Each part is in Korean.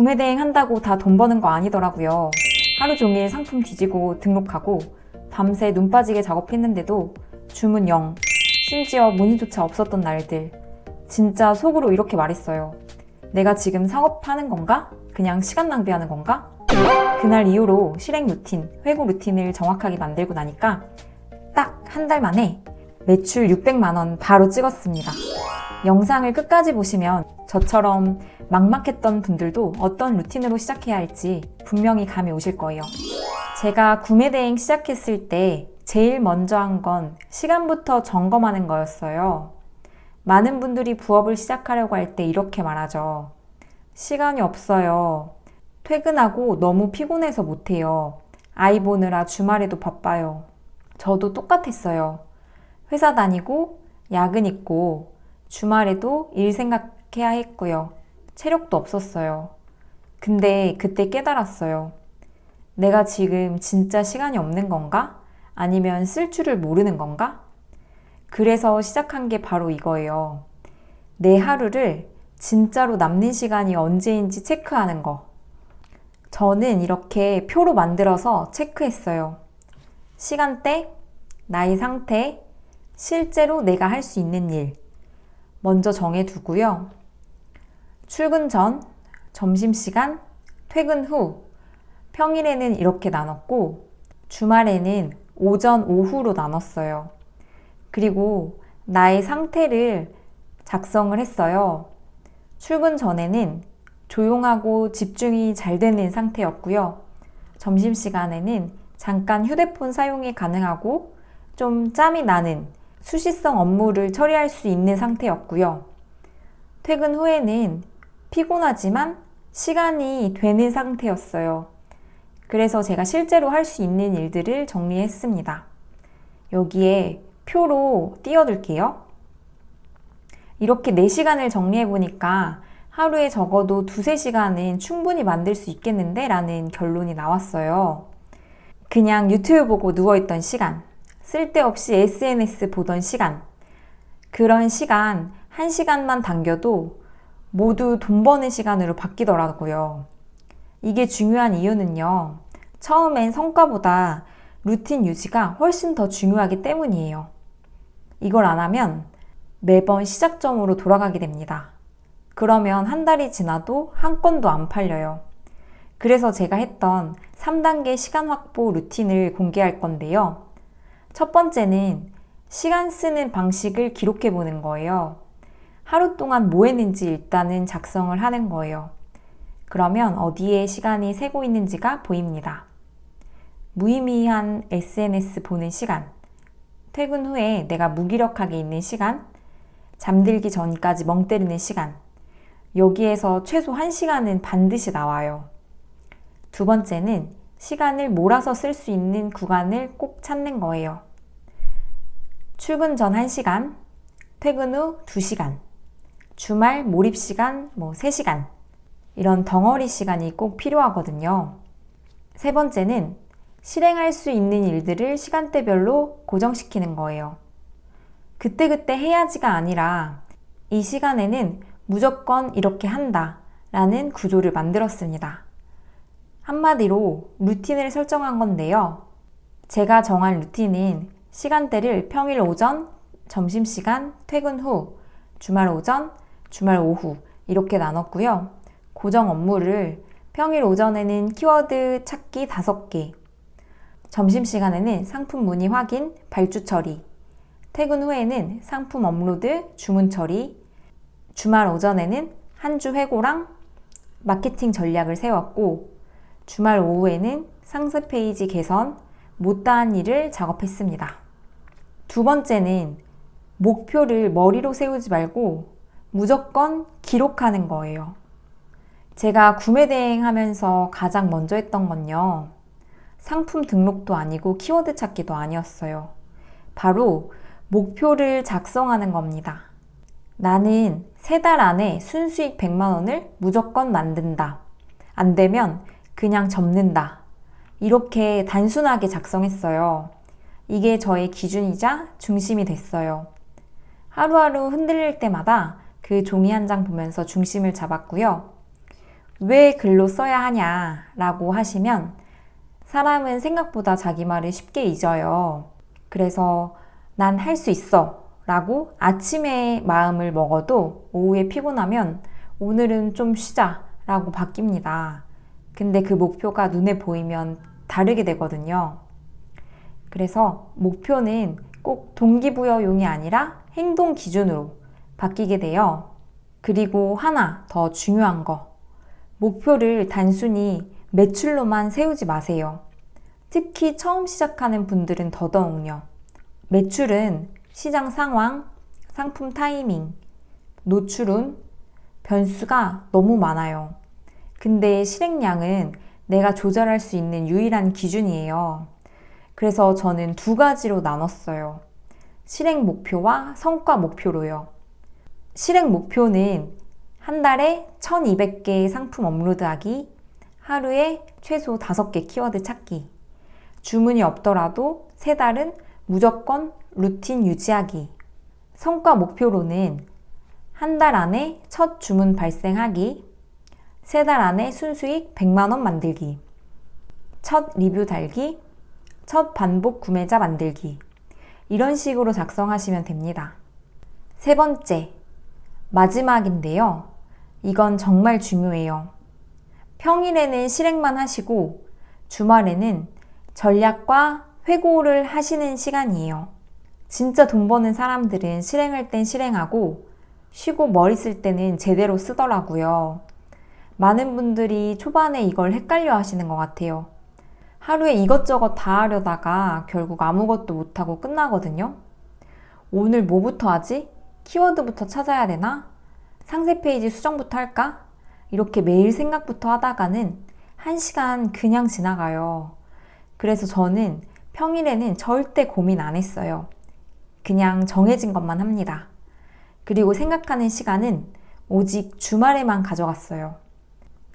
구매 대행 한다고 다 돈 버는 거 아니더라고요. 하루 종일 상품 뒤지고 등록하고 밤새 눈 빠지게 작업했는데도 주문 0, 심지어 문의조차 없었던 날들. 진짜 속으로 이렇게 말했어요. 내가 지금 사업하는 건가? 그냥 시간 낭비하는 건가? 그날 이후로 실행 루틴, 회고 루틴을 정확하게 만들고 나니까 딱 한 달 만에 매출 600만 원 바로 찍었습니다. 영상을 끝까지 보시면 저처럼 막막했던 분들도 어떤 루틴으로 시작해야 할지 분명히 감이 오실 거예요. 제가 구매 대행 시작했을 때 제일 먼저 한 건 시간부터 점검하는 거였어요. 많은 분들이 부업을 시작하려고 할 때 이렇게 말하죠. 시간이 없어요. 퇴근하고 너무 피곤해서 못해요. 아이 보느라 주말에도 바빠요. 저도 똑같았어요. 회사 다니고, 야근 있고, 주말에도 일 생각해야 했고요. 체력도 없었어요. 근데 그때 깨달았어요. 내가 지금 진짜 시간이 없는 건가? 아니면 쓸 줄을 모르는 건가? 그래서 시작한 게 바로 이거예요. 내 하루를 진짜로 남는 시간이 언제인지 체크하는 거. 저는 이렇게 표로 만들어서 체크했어요. 시간대, 나의 상태, 실제로 내가 할 수 있는 일. 먼저 정해두고요. 출근 전, 점심시간, 퇴근 후, 평일에는 이렇게 나눴고, 주말에는 오전, 오후로 나눴어요. 그리고 나의 상태를 작성을 했어요. 출근 전에는 조용하고 집중이 잘 되는 상태였고요. 점심시간에는 잠깐 휴대폰 사용이 가능하고 좀 짬이 나는 수시성 업무를 처리할 수 있는 상태였고요. 퇴근 후에는 피곤하지만 시간이 되는 상태였어요. 그래서 제가 실제로 할 수 있는 일들을 정리했습니다. 여기에 표로 띄워둘게요. 이렇게 4시간을 정리해보니까 하루에 적어도 두세 시간은 충분히 만들 수 있겠는데? 라는 결론이 나왔어요. 그냥 유튜브 보고 누워있던 시간, 쓸데없이 SNS 보던 시간, 그런 시간, 한 시간만 당겨도 모두 돈 버는 시간으로 바뀌더라고요. 이게 중요한 이유는요. 처음엔 성과보다 루틴 유지가 훨씬 더 중요하기 때문이에요. 이걸 안 하면 매번 시작점으로 돌아가게 됩니다. 그러면 한 달이 지나도 한 건도 안 팔려요. 그래서 제가 했던 3단계 시간 확보 루틴을 공개할 건데요. 첫 번째는 시간 쓰는 방식을 기록해 보는 거예요. 하루 동안 뭐 했는지 일단은 작성을 하는 거예요. 그러면 어디에 시간이 새고 있는지가 보입니다. 무의미한 SNS 보는 시간, 퇴근 후에 내가 무기력하게 있는 시간, 잠들기 전까지 멍 때리는 시간, 여기에서 최소 1시간은 반드시 나와요. 두 번째는 시간을 몰아서 쓸 수 있는 구간을 꼭 찾는 거예요. 출근 전 1시간, 퇴근 후 2시간, 주말 몰입 시간 뭐 3시간, 이런 덩어리 시간이 꼭 필요하거든요. 세 번째는 실행할 수 있는 일들을 시간대별로 고정시키는 거예요. 그때그때 해야지가 아니라 이 시간에는 무조건 이렇게 한다 라는 구조를 만들었습니다. 한마디로 루틴을 설정한 건데요. 제가 정한 루틴은 시간대를 평일 오전, 점심시간, 퇴근 후, 주말 오전, 주말 오후 이렇게 나눴고요. 고정 업무를 평일 오전에는 키워드 찾기 5개, 점심시간에는 상품 문의 확인, 발주 처리, 퇴근 후에는 상품 업로드, 주문 처리, 주말 오전에는 한 주 회고랑 마케팅 전략을 세웠고, 주말 오후에는 상세 페이지 개선, 못다한 일을 작업했습니다. 두 번째는 목표를 머리로 세우지 말고 무조건 기록하는 거예요. 제가 구매 대행 하면서 가장 먼저 했던 건요. 상품 등록도 아니고 키워드 찾기도 아니었어요. 바로 목표를 작성하는 겁니다. 나는 세 달 안에 순수익 100만 원을 무조건 만든다. 안 되면 그냥 접는다. 이렇게 단순하게 작성했어요. 이게 저의 기준이자 중심이 됐어요. 하루하루 흔들릴 때마다 그 종이 한 장 보면서 중심을 잡았고요. 왜 글로 써야 하냐 라고 하시면 사람은 생각보다 자기 말을 쉽게 잊어요. 그래서 난 할 수 있어 라고 아침에 마음을 먹어도 오후에 피곤하면 오늘은 좀 쉬자 라고 바뀝니다. 근데 그 목표가 눈에 보이면 다르게 되거든요. 그래서 목표는 꼭 동기부여용이 아니라 행동 기준으로 바뀌게 돼요. 그리고 하나 더 중요한 거. 목표를 단순히 매출로만 세우지 마세요. 특히 처음 시작하는 분들은 더더욱요. 매출은 시장 상황, 상품 타이밍, 노출은 변수가 너무 많아요. 근데 실행량은 내가 조절할 수 있는 유일한 기준이에요. 그래서 저는 두 가지로 나눴어요. 실행 목표와 성과 목표로요. 실행 목표는 한 달에 1200개 상품 업로드하기, 하루에 최소 5개 키워드 찾기, 주문이 없더라도 세 달은 무조건 루틴 유지하기. 성과 목표로는 한 달 안에 첫 주문 발생하기, 세 달 안에 순수익 100만원 만들기, 첫 리뷰 달기, 첫 반복 구매자 만들기. 이런 식으로 작성하시면 됩니다. 세 번째, 마지막인데요. 이건 정말 중요해요. 평일에는 실행만 하시고 주말에는 전략과 회고를 하시는 시간이에요. 진짜 돈 버는 사람들은 실행할 땐 실행하고 쉬고 머리 쓸 때는 제대로 쓰더라고요. 많은 분들이 초반에 이걸 헷갈려 하시는 것 같아요. 하루에 이것저것 다 하려다가 결국 아무것도 못하고 끝나거든요. 오늘 뭐부터 하지? 키워드부터 찾아야 되나? 상세 페이지 수정부터 할까? 이렇게 매일 생각부터 하다가는 한 시간 그냥 지나가요. 그래서 저는 평일에는 절대 고민 안 했어요. 그냥 정해진 것만 합니다. 그리고 생각하는 시간은 오직 주말에만 가져갔어요.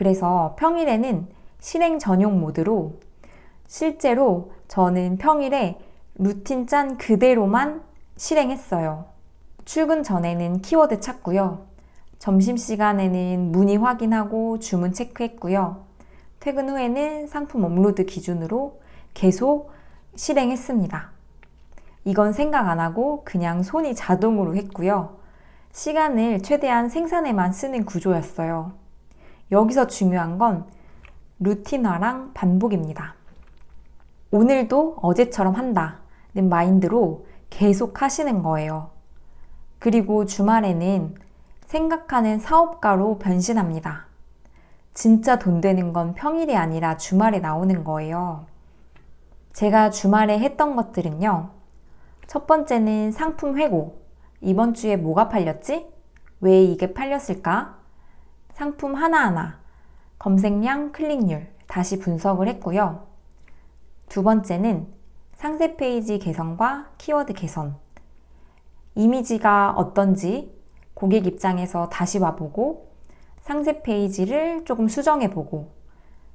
그래서 평일에는 실행 전용 모드로 실제로 저는 평일에 루틴 짠 그대로만 실행했어요. 출근 전에는 키워드 찾고요. 점심시간에는 문의 확인하고 주문 체크했고요. 퇴근 후에는 상품 업로드 기준으로 계속 실행했습니다. 이건 생각 안 하고 그냥 손이 자동으로 했고요. 시간을 최대한 생산에만 쓰는 구조였어요. 여기서 중요한 건 루틴화랑 반복입니다. 오늘도 어제처럼 한다는 마인드로 계속 하시는 거예요. 그리고 주말에는 생각하는 사업가로 변신합니다. 진짜 돈 되는 건 평일이 아니라 주말에 나오는 거예요. 제가 주말에 했던 것들은요. 첫 번째는 상품 회고. 이번 주에 뭐가 팔렸지? 왜 이게 팔렸을까? 상품 하나하나, 검색량, 클릭률 다시 분석을 했고요. 두 번째는 상세 페이지 개선과 키워드 개선. 이미지가 어떤지 고객 입장에서 다시 와보고 상세 페이지를 조금 수정해보고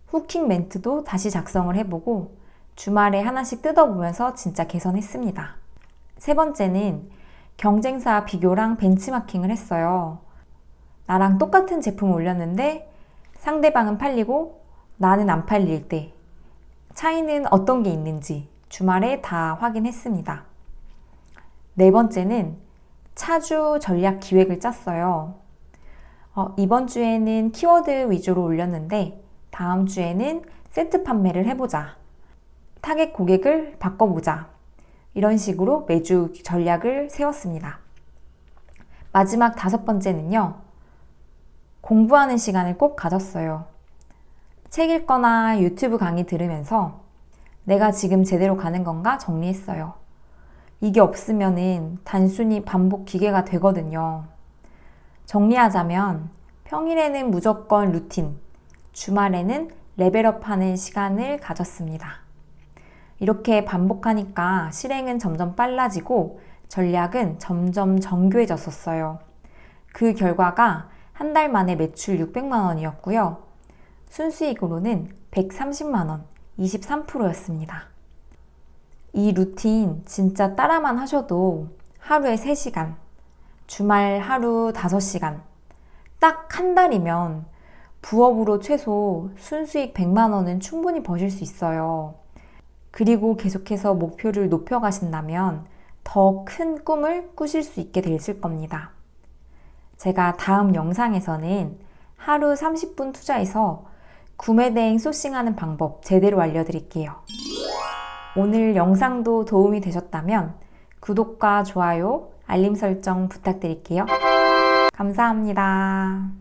후킹 멘트도 다시 작성을 해보고 주말에 하나씩 뜯어보면서 진짜 개선했습니다. 세 번째는 경쟁사 비교랑 벤치마킹을 했어요. 나랑 똑같은 제품 올렸는데 상대방은 팔리고 나는 안 팔릴 때 차이는 어떤 게 있는지 주말에 다 확인했습니다. 네 번째는 차주 전략 기획을 짰어요. 어, 이번 주에는 키워드 위주로 올렸는데 다음 주에는 세트 판매를 해보자. 타겟 고객을 바꿔보자. 이런 식으로 매주 전략을 세웠습니다. 마지막 다섯 번째는요. 공부하는 시간을 꼭 가졌어요. 책 읽거나 유튜브 강의 들으면서 내가 지금 제대로 가는 건가 정리했어요. 이게 없으면은 단순히 반복 기계가 되거든요. 정리하자면 평일에는 무조건 루틴, 주말에는 레벨업 하는 시간을 가졌습니다. 이렇게 반복하니까 실행은 점점 빨라지고 전략은 점점 정교해졌었어요. 그 결과가 한 달 만에 매출 600만 원이었고요. 순수익으로는 130만 원, 23%였습니다. 이 루틴 진짜 따라만 하셔도 하루에 3시간, 주말 하루 5시간, 딱 한 달이면 부업으로 최소 순수익 100만 원은 충분히 버실 수 있어요. 그리고 계속해서 목표를 높여가신다면 더 큰 꿈을 꾸실 수 있게 되실 겁니다. 제가 다음 영상에서는 하루 30분 투자해서 구매 대행 소싱하는 방법 제대로 알려드릴게요. 오늘 영상도 도움이 되셨다면 구독과 좋아요, 알림 설정 부탁드릴게요. 감사합니다.